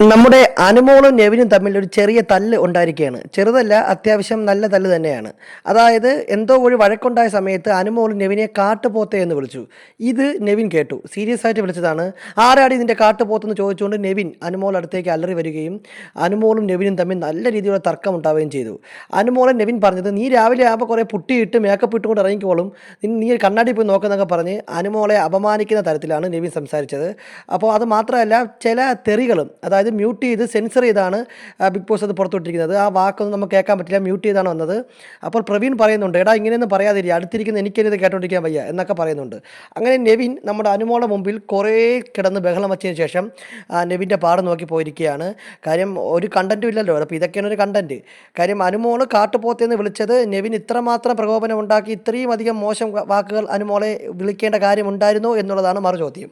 നമ്മുടെ അനുമോളും നെവിനും തമ്മിൽ ഒരു ചെറിയ തല്ല് ഉണ്ടായിരിക്കുകയാണ്. ചെറുതല്ല അത്യാവശ്യം നല്ല തല്ല് തന്നെയാണ്. അതായത് എന്തോ ഒരു വഴക്കുണ്ടായ സമയത്ത് അനുമോൾ നെവിനെ കാട്ടുപോത്തെ എന്ന് വിളിച്ചു. ഇത് നെവിൻ കേട്ടു. സീരിയസ് ആയിട്ട് വിളിച്ചതാണ്. ആരാടി ഇതിന്റെ കാട്ടുപോത്തെന്ന് ചോദിച്ചുകൊണ്ട് നെവിൻ അനുമോൾ അടുത്തേക്ക് അലറി വരികയും അനുമോളും നെവിനും തമ്മിൽ നല്ല രീതിയിലുള്ള തർക്കം ഉണ്ടാവുകയും ചെയ്തു. അനുമോളെ നെവിൻ പറഞ്ഞത് നീ രാവിലെ ആകുമ്പോൾ കുറേ പുട്ടിയിട്ട് മേക്കപ്പ് ഇട്ടുകൊണ്ട് ഇറങ്ങിക്കോളും. നീ കണ്ണാടി പോയി നോക്കുന്നൊക്കെ പറഞ്ഞ് അനുമോളെ അപമാനിക്കുന്ന തരത്തിലാണ് നെവിൻ സംസാരിച്ചത്. അപ്പോൾ അത് മാത്രമല്ല ചില തെറികളും അതായത് മ്യൂട്ട് ചെയ്ത് സെൻസർ ചെയ്താണ് ബിഗ് ബോസ് അത് പുറത്തുവിട്ടിരിക്കുന്നത്. ആ വാക്കൊന്നും നമുക്ക് കേൾക്കാൻ പറ്റില്ല മ്യൂട്ട് ചെയ്താണ് വന്നത്. അപ്പോൾ പ്രവീൺ പറയുന്നുണ്ട് എടാ ഇങ്ങനെയൊന്നും പറയാതിരിക്കുക അടുത്തിരിക്കുന്ന എനിക്കിത് കേട്ടോണ്ടിരിക്കാൻ വയ്യ എന്നൊക്കെ പറയുന്നുണ്ട്. അങ്ങനെ നെവിൻ നമ്മുടെ അനുമോളെ മുമ്പിൽ കുറേ കിടന്ന് ബഹളം വച്ചതിന് ശേഷം നെവിന്റെ പാട് നോക്കി പോയിരിക്കുകയാണ്. കാര്യം ഒരു കണ്ടന്റും ഇല്ലല്ലോ അപ്പോൾ ഇതൊക്കെയാണ് ഒരു കണ്ടന്റ് കാര്യം അനുമോൾ കാട്ടുപോത്തെന്ന് വിളിച്ചത് നെവിൻ ഇത്രമാത്രം പ്രകോപനം ഉണ്ടാക്കി ഇത്രയും അധികം മോശം വാക്കുകൾ അനുമോളെ വിളിക്കേണ്ട കാര്യം ഉണ്ടായിരുന്നോ എന്നുള്ളതാണ് മറു ചോദ്യം